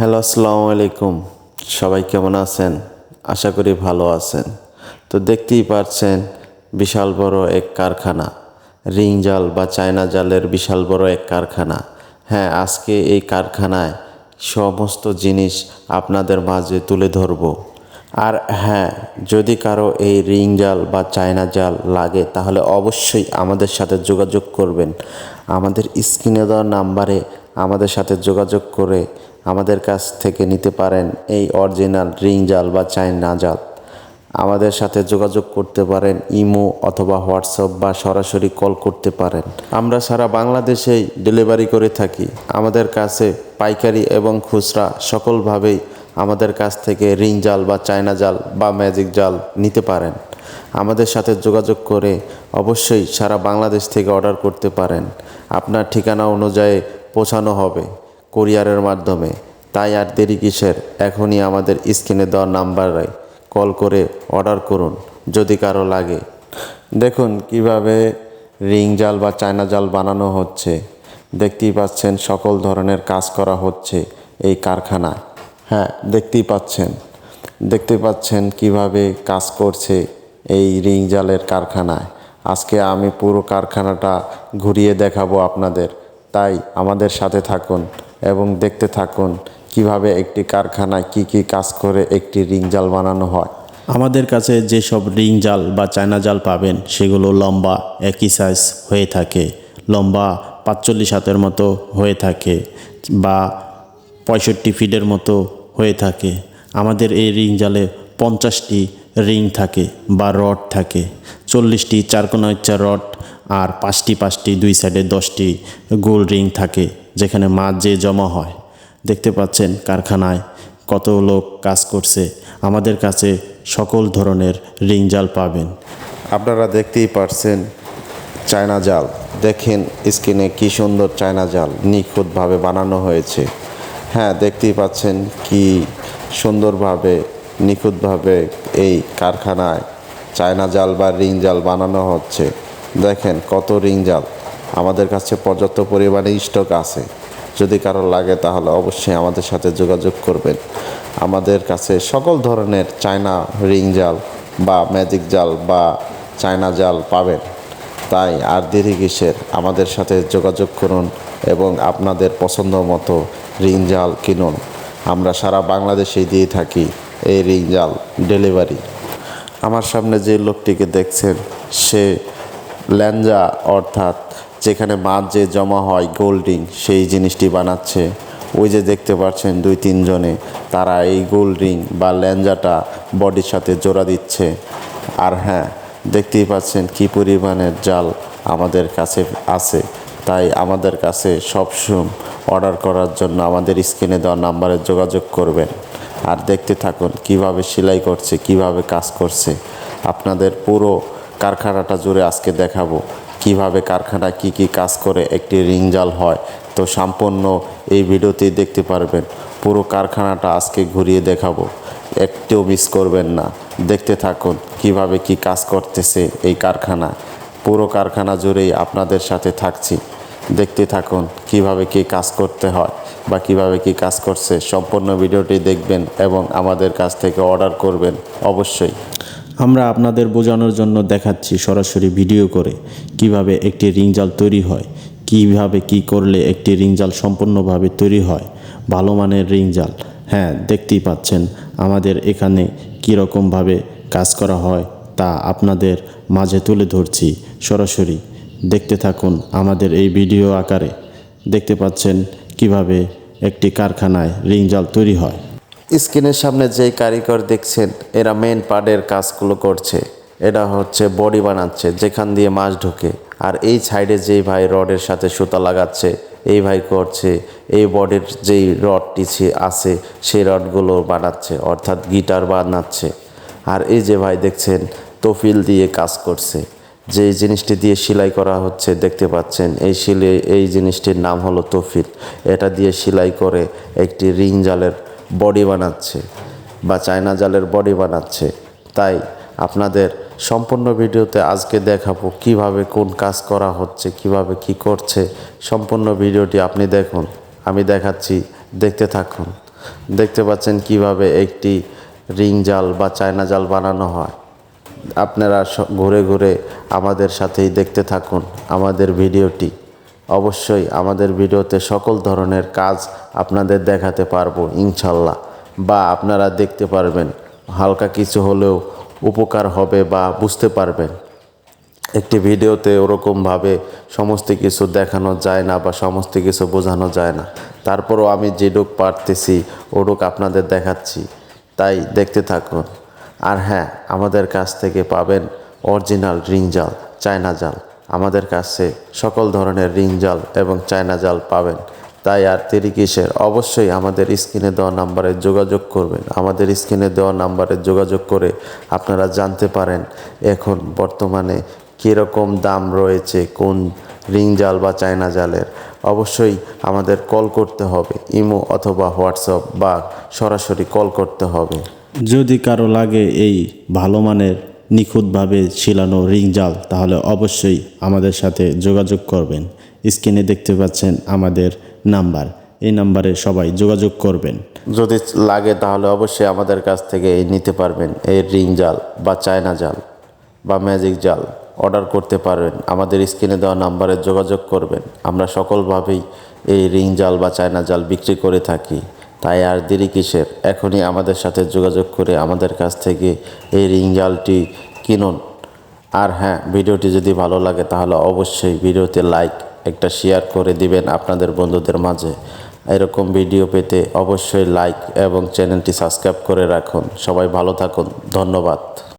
Hello, আসসালামু আলাইকুম। সবাই কেমন আছেন? আশা করি ভালো আছেন। তো দেখতেই পাচ্ছেন বিশাল বড় এক কারখানা। রিং জাল বা চায়না জালের বিশাল বড় এক কারখানা। হ্যাঁ আজকে এই কারখানায় সমস্ত জিনিস আপনাদের মাঝে তুলে ধরবো। আর হ্যাঁ যদি কারও এই রিং জাল বা চায়না জাল লাগে, তাহলে অবশ্যই আমাদের সাথে যোগাযোগ করবেন। আমাদের স্ক্রিনে দেওয়া নাম্বারে আমাদের সাথে যোগাযোগ করে আমাদের কাছ থেকে নিতে পারেন এই অরিজিনাল রিং জাল বা চায়না জাল। আমাদের সাথে যোগাযোগ করতে পারেন, ইমো অথবা হোয়াটসঅ্যাপ বা সরাসরি কল করতে পারেন। আমরা সারা বাংলাদেশেই ডেলিভারি করে থাকি। আমাদের কাছে পাইকারি এবং খুচরা সকলভাবেই আমাদের কাছ থেকে রিং জাল বা চায়না জাল বা ম্যাজিক জাল নিতে পারেন। আমাদের সাথে যোগাযোগ করে অবশ্যই সারা বাংলাদেশ থেকে অর্ডার করতে পারেন। আপনার ঠিকানা অনুযায়ী পৌঁছানো হবে। কোরিয়ারের মাধ্যমে। তাই আর দেরি কিসের? এখনই আমাদের স্ক্রিনে দেওয়া নাম্বারে কল করে অর্ডার করুন, যদি কারও লাগে। দেখুন কীভাবে রিং জাল বা চায়না জাল বানানো হচ্ছে। দেখতেই পাচ্ছেন সকল ধরনের কাজ করা হচ্ছে এই কারখানায়। হ্যাঁ দেখতেই পাচ্ছেন। দেখতে পাচ্ছেন কীভাবে কাজ করছে এই রিং জালের কারখানায়। আজকে আমি পুরো কারখানাটা ঘুরিয়ে দেখাবো আপনাদের। তাই আমাদের সাথে থাকুন। এবং দেখতে থাকুন কীভাবে একটি কারখানায় কি কি কাজ করে একটি রিং জাল বানানো হয়। আমাদের কাছে যেসব রিং জাল বা চায়না জাল পাবেন, সেগুলো লম্বা, একই সাইজ হয়ে থাকে। লম্বা পাঁচচল্লিশ হাতের মতো হয়ে থাকে বা পঁয়ষট্টি ফিটের মতো হয়ে থাকে। আমাদের এই রিং জালে পঞ্চাশটি রিং থাকে বা রড থাকে। চল্লিশটি চারকোনা ইচ্ছা রড আর পাঁচটি পাঁচটি, দুই সাইডে দশটি গোল রিং থাকে, যেখানে মাছ যে জমা হয়। দেখতে পাচ্ছেন কারখানায় কত লোক কাজ করছে। আমাদের কাছে সকল ধরনের রিং জাল পাবেন। আপনারা দেখতেই পারছেন চায়না জাল। দেখেন স্ক্রিনে কি সুন্দর চায়না জাল নিখুঁতভাবে বানানো হয়েছে। হ্যাঁ দেখতেই পাচ্ছেন কি সুন্দরভাবে, নিখুঁতভাবে এই কারখানায় চায়না জাল বা রিং জাল বানানো হচ্ছে। দেখেন কত রিং জাল আমাদের কাছে পর্যাপ্ত পরিমাণে স্টক আছে। যদি কারও লাগে তাহলে অবশ্যই আমাদের সাথে যোগাযোগ করবেন। আমাদের কাছে সকল ধরনের চায়না রিং জাল বা ম্যাজিক জাল বা চায়না জাল পাবেন। তাই আর দেরি কিসের? আমাদের সাথে যোগাযোগ করুন এবং আপনাদের পছন্দ মতো রিং জাল কিনুন। আমরা সারা বাংলাদেশেই দিয়ে থাকি এই রিং জাল ডেলিভারি। আমার সামনে যে লোকটিকে দেখছেন, সে ল্যাঞ্জা অর্থাৎ যেখানে মাছ যে জমা হয় গোল্ডিং সেই জিনিসটি বানাচ্ছে। ওই যে দেখতে পাচ্ছেন দুই তিনজনে তারা এই গোল্ড বা ল্যাঞ্জাটা বডির সাথে জোড়া দিচ্ছে। আর হ্যাঁ দেখতেই পাচ্ছেন কি পরিমাণের জাল আমাদের কাছে আছে। তাই আমাদের কাছে সবসময় অর্ডার করার জন্য আমাদের স্ক্রিনে দেওয়া নাম্বারে যোগাযোগ করবেন। আর দেখতে থাকুন কীভাবে সেলাই করছে, কীভাবে কাজ করছে। আপনাদের পুরো কারখানাটা জুড়ে আজকে দেখাবো। কীভাবে কারখানা কি কি কাজ করে, একটি রিং জাল হয়। তো সম্পূর্ণ এই ভিডিওতেই দেখতে পারবেন। পুরো কারখানাটা আজকে ঘুরিয়ে দেখাবো। একটিও মিস করবেন না। দেখতে থাকুন কীভাবে কি কাজ করতেছে এই কারখানা। পুরো কারখানা জুড়েই আপনাদের সাথে থাকছি। দেখতে থাকুন কীভাবে কি কাজ করতে হয় বা কীভাবে কি কাজ করছে। সম্পূর্ণ ভিডিওটি দেখবেন এবং আমাদের কাছ থেকে অর্ডার করবেন অবশ্যই। আমরা আপনাদের বোঝানোর জন্য দেখাচ্ছি সরাসরি ভিডিও করে কীভাবে একটি রিং জাল তৈরি হয়, কীভাবে কি করলে একটি রিং জাল সম্পূর্ণভাবে তৈরি হয়, ভালো মানের রিং জাল। হ্যাঁ দেখতেই পাচ্ছেন আমাদের এখানে কীরকমভাবে কাজ করা হয় তা আপনাদের মাঝে তুলে ধরছি সরাসরি। দেখতে থাকুন আমাদের এই ভিডিও আকারে। দেখতে পাচ্ছেন কীভাবে একটি কারখানায় রিং জাল তৈরি হয়। স্ক্রিনের সামনে যেই কারিগর দেখছেন, এরা মেন পার্টের কাজগুলো করছে। এটা হচ্ছে বডি বানাচ্ছে, যেখান দিয়ে মাছ ঢোকে। আর এই সাইডে যেই ভাই রডের সাথে সুতা লাগাচ্ছে, এই ভাই করছে, এই বডির যেই রডটি আছে, সেই রডগুলো বানাচ্ছে, অর্থাৎ গিটার বানাচ্ছে। আর এই যে ভাই দেখছেন, তফিল দিয়ে কাজ করছে। যে জিনিসটি দিয়ে সেলাই করা হচ্ছে, দেখতে পাচ্ছেন, এই সিলাই, এই জিনিসটির নাম হলো তফিল। এটা দিয়ে সেলাই করে একটি রিং জালের বডি বানাচ্ছে বা চায়না জালের বডি বানাচ্ছে। তাই আপনাদের সম্পূর্ণ ভিডিওতে আজকে দেখাবো কীভাবে কোন কাজ করা হচ্ছে, কীভাবে কি করছে। সম্পূর্ণ ভিডিওটি আপনি দেখুন, আমি দেখাচ্ছি, দেখতে থাকুন। দেখতে পাচ্ছেন কীভাবে একটি রিং জাল বা চায়না জাল বানানো হয়। আপনারা ঘুরে ঘুরে আমাদের সাথেই দেখতে থাকুন আমাদের ভিডিওটি। অবশ্যই আমাদের ভিডিওতে সকল ধরনের কাজ আপনাদের দেখাতে পারব, ইনশাল্লাহ। বা আপনারা দেখতে পারবেন, হালকা কিছু হলেও উপকার হবে বা বুঝতে পারবেন। একটি ভিডিওতে ওরকমভাবে সমস্ত কিছু দেখানো যায় না বা সমস্ত কিছু বোঝানো যায় না। তারপরও আমি যেটুক পারতেছি, ওটুক আপনাদের দেখাচ্ছি। তাই দেখতে থাকুন। আর হ্যাঁ আমাদের কাছ থেকে পাবেন অরিজিনাল রিং জাল, চায়না জাল। আমাদের কাছে সকল ধরনের রিং জাল এবং চায়না জাল পাবেন। তাই আর দেরি কিসের? অবশ্যই আমাদের স্ক্রিনে দেওয়া নাম্বারে যোগাযোগ করবেন। আমাদের স্ক্রিনে দেওয়া নাম্বারে যোগাযোগ করে আপনারা জানতে পারেন এখন বর্তমানে কীরকম দাম রয়েছে কোন রিং জাল বা চায়না জালের। অবশ্যই আমাদের কল করতে হবে, ইমো অথবা হোয়াটসঅ্যাপ বা সরাসরি কল করতে হবে। যদি কারও লাগে এই ভালো মানের নিখুঁতভাবে ছিলানো রিং জাল, তাহলে অবশ্যই আমাদের সাথে যোগাযোগ করবেন। স্ক্রিনে দেখতে পাচ্ছেন আমাদের নাম্বার। এই নাম্বারে সবাই যোগাযোগ করবেন। যদি লাগে তাহলে অবশ্যই আমাদের কাছ থেকে এই নিতে পারবেন এই রিং জাল বা চায়না জাল বা ম্যাজিক জাল। অর্ডার করতে পারবেন। আমাদের স্ক্রিনে দেওয়া নাম্বারে যোগাযোগ করবেন। আমরা সকলভাবেই এই রিং জাল বা চায়না জাল বিক্রি করে থাকি। তাই আর দেরি কিসের? এখনই আমাদের সাথে যোগাযোগ করে আমাদের কাছ থেকে এই রিঙ্গালটি কিনুন। আর হ্যাঁ ভিডিওটি যদি ভালো লাগে তাহলে অবশ্যই ভিডিওতে লাইক, একটা শেয়ার করে দিবেন আপনাদের বন্ধুদের মাঝে। এরকম ভিডিও পেতে অবশ্যই লাইক এবং চ্যানেলটি সাবস্ক্রাইব করে রাখুন। সবাই ভালো থাকুন। ধন্যবাদ।